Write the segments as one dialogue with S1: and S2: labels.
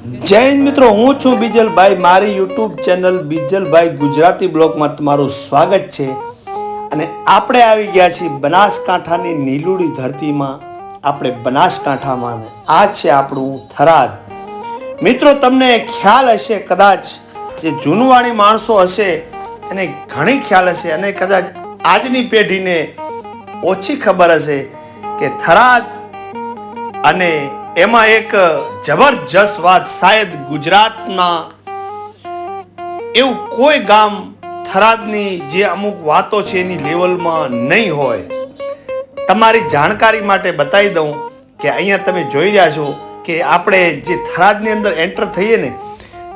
S1: હિન્દ મિત્રો, હું છું બીજલભાઈ. મારી યુટ્યુબ ચેનલ બીજલભાઈ ગુજરાતી બ્લોગમાં તમારું સ્વાગત છે. અને આપણે આવી ગયા છીએ બનાસકાંઠાની નીલુડી ધરતીમાં. આપણે બનાસકાંઠામાં આ છે આપણું થરાદ. મિત્રો, તમને ખ્યાલ હશે કદાચ જે જૂનવાણી માણસો હશે, એને ઘણી ખ્યાલ હશે અને કદાચ આજની પેઢીને ઓછી ખબર હશે કે થરાદ અને એમાં એક જબરજસ્ત વાત શાયદ ગુજરાતના એવું કોઈ ગામ થરાદની જે અમુક વાતો છે એની લેવલમાં નહીં હોય. તમારી જાણકારી માટે બતાવી દઉં કે અહીંયા તમે જોઈ રહ્યા છો કે આપણે જે થરાદની અંદર એન્ટર થઈએ ને,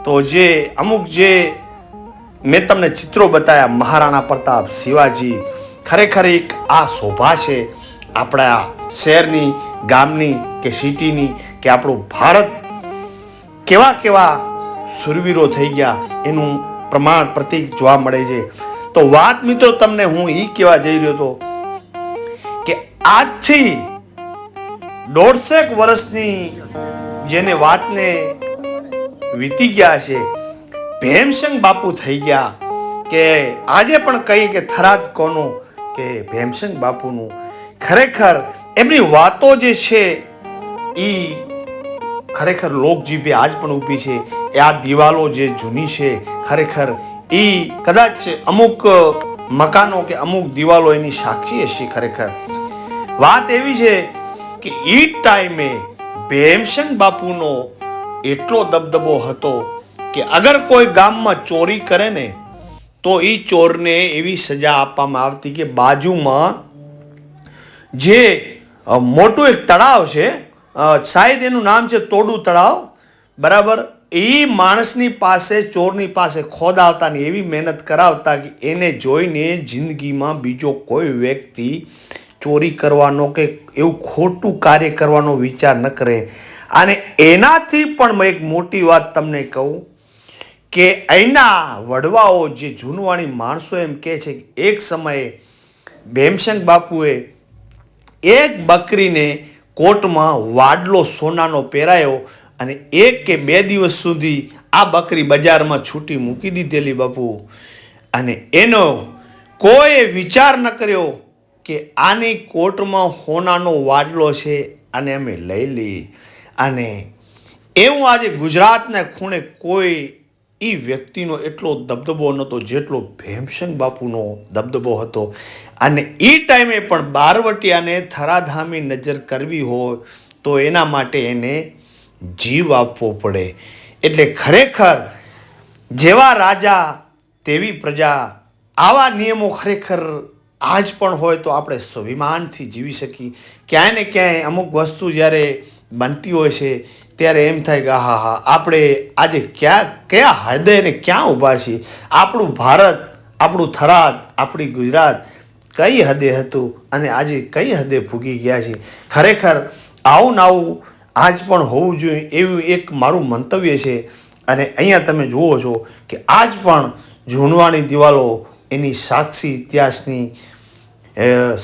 S1: તો જે અમુક જે મેં તમને ચિત્રો બતાવ્યા મહારાણા પ્રતાપ શિવાજી, ખરેખર એક આ શોભા છે. આપણા શહેરની, ગામની કે સિટીની કે આપણું ભારત કેવા કેવા સુરવીરો થઈ ગયા એનું પ્રમાણ પ્રતીક જોવા મળે છે. તો વાત મિત્રો તમને હું એ કહેવા જઈ રહ્યો હતો કે આજથી દોઢસેક વર્ષની જેને વાતને વીતી ગયા છે ભીમસંગ બાપુ થઈ ગયા કે આજે પણ કહી કે થરાદ કોનું કે ભીમસંગ બાપુનું ખરેખર એમની વાતો જે છે એ ખરેખર લોકજીભે આજ પણ ઊભી છે. એ આ દિવાલો જે જૂની છે, ખરેખર એ કદાચ અમુક મકાનો કે અમુક દિવાલો એની સાક્ષી હશે ખરેખર. વાત એવી છે કે એ ટાઈમે ભેમસંગ બાપુનો એટલો દબદબો હતો કે અગર કોઈ ગામમાં ચોરી કરે ને, તો એ ચોરને એવી સજા આપવામાં આવતી કે બાજુમાં જે મોટું એક તળાવ છે શાયદ એનું નામ છે તોડું તળાવ. બરાબર? એ માણસની પાસે, ચોરની પાસે ખોદાવતા ને એવી મહેનત કરાવતા કે એને જોઈને જિંદગીમાં બીજો કોઈ વ્યક્તિ ચોરી કરવાનો કે એવું ખોટું કાર્ય કરવાનો વિચાર ન કરે. અને એનાથી પણ મેં એક મોટી વાત તમને કહું કે અહીંના વડવાઓ, જે જૂનવાણી માણસો એમ કહે છે કે એક સમયે ભીમસંગ બાપુએ એક બકરીને કોર્ટમાં વાડલો સોનાનો પહેરાયો અને એક કે બે દિવસ સુધી આ બકરી બજારમાં છૂટી મૂકી દીધેલી બાપુ. અને એનો કોઈ વિચાર ન કર્યો કે આની કોર્ટમાં હોનાનો વાડલો છે અને અમે લઈ લઈ અને એવું આજે ગુજરાતના ખૂણે કોઈ એ વ્યક્તિનો એટલો દબદબો નહોતો જેટલો ભીમસંગ બાપુનો દબદબો હતો. અને એ ટાઈમે પણ બારવટિયાને થરાધામી નજર કરવી હોય તો એના માટે એને જીવ આપવો પડે. એટલે ખરેખર જેવા રાજા તેવી પ્રજા આવા નિયમો ખરેખર આજ પણ હોય તો આપણે સ્વાભિમાનથી જીવી શકીએ. ક્યાંય ને ક્યાંય અમુક વસ્તુ જ્યારે બનતી હોય છે ત્યારે એમ થાય કે હા હા, આપણે આજે ક્યાં, કયા હૃદય ને ક્યાં ઊભા છીએ? આપણું ભારત, આપણું થરાદ, આપણી ગુજરાત કઈ હદે હતું અને આજે કઈ હદે ભૂગી ગયા છે ખરેખર, આવું નાવું આજ પણ હોવું જોઈએ એવું એક મારું મંતવ્ય છે. અને અહીંયા તમે જુઓ છો કે આજ પણ જૂનવાણી દિવાલો એની સાક્ષી ઇતિહાસની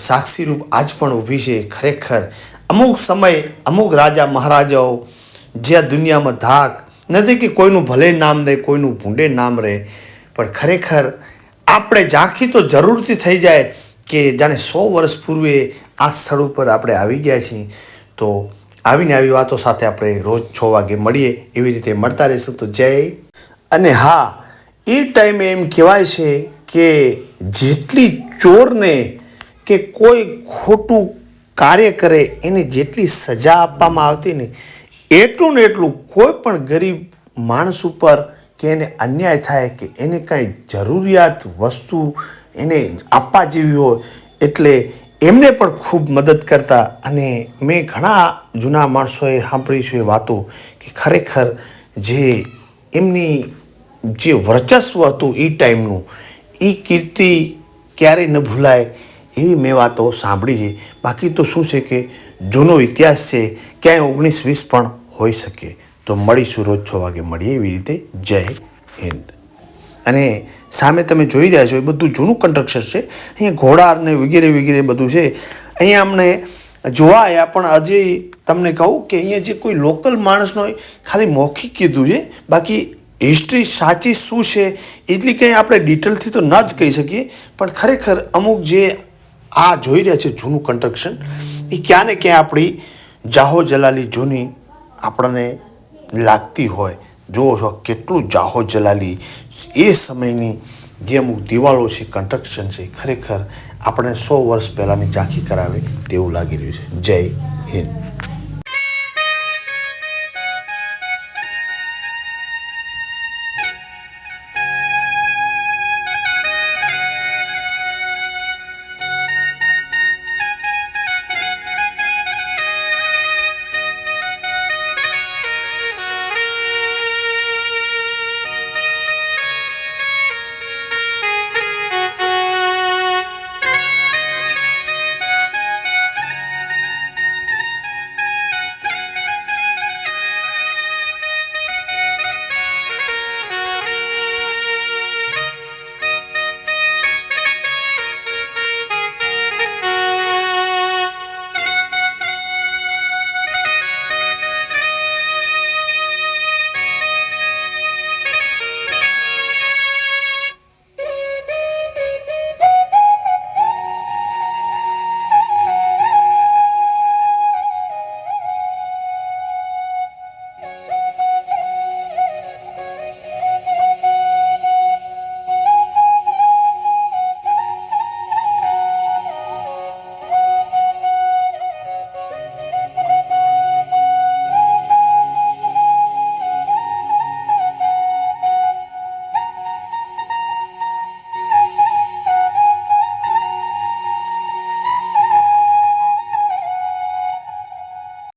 S1: સાક્ષીરૂપ આજ પણ ઊભી છે. ખરેખર, અમુક સમય અમુક રાજા મહારાજાઓ જે આ દુનિયામાં ધાક. નથી કે કોઈનું ભલે નામ રહે, કોઈનું ભૂંડે નામ રહે, પણ ખરેખર આપણે ઝાંખી તો જરૂરથી થઈ જાય કે જાણે સો વર્ષ પૂર્વે આ સ્થળ ઉપર આપણે આવી ગયા છીએ. તો આવીને આવી વાતો સાથે આપણે રોજ છ વાગે મળીએ, એવી રીતે મળતા રહીશું. તો જય અને હા, એ ટાઈમે એમ કહેવાય છે કે જેટલી ચોરને કે કોઈ ખોટું કાર્ય કરે, એને જેટલી સજા આપવામાં આવતી ને એટલું ને એટલું કોઈ પણ ગરીબ માણસ ઉપર કે એને અન્યાય થાય કે એને કાંઈ જરૂરિયાત વસ્તુ એને આપવા જેવી હોય, એટલે એમને પણ ખૂબ મદદ કરતા અને મેં ઘણા જૂના માણસોએ સાંભળી છે વાતો કે ખરેખર જે એમની જે વર્ચસ્વ હતું એ ટાઈમનું એ કીર્તિ ક્યારેય ન ભૂલાય એવી મેં વાતો સાંભળી છે. બાકી તો શું છે કે જૂનો ઇતિહાસ છે, ક્યાંય ઓગણીસ વીસ પણ હોઈ શકે. તો મળીશું રોજ છ વાગે. મળીએ એવી રીતે. જય હિન્દ. અને સામે તમે જોઈ રહ્યા છો એ બધું જૂનું કન્સ્ટ્રક્શન છે. અહીંયા ઘોડા ને વગેરે વગેરે બધું છે. અહીંયા અમને જોવા આવ્યા પણ હજી તમને કહું કે અહીંયા જે કોઈ લોકલ માણસનો ખાલી મૌખિક કીધું છે. બાકી હિસ્ટ્રી સાચી શું છે, એટલી કંઈ આપણે ડિટેલથી તો ન જ કહી શકીએ. પણ ખરેખર અમુક જે આ જોઈ રહ્યા છે જૂનું કન્સ્ટ્રક્શન એ ક્યાં ને ક્યાં આપણી જાહો જલાલી જૂની આપણને લાગતી હોય. જુઓ છો કેટલું જાહો જલાલી. એ સમયની જે અમુક દિવાલો છે કન્સ્ટ્રક્શન છે, ખરેખર આપણે સો વર્ષ પહેલાંની ઝાંખી કરાવે તેવું લાગી રહ્યું છે. જય હિન્દ.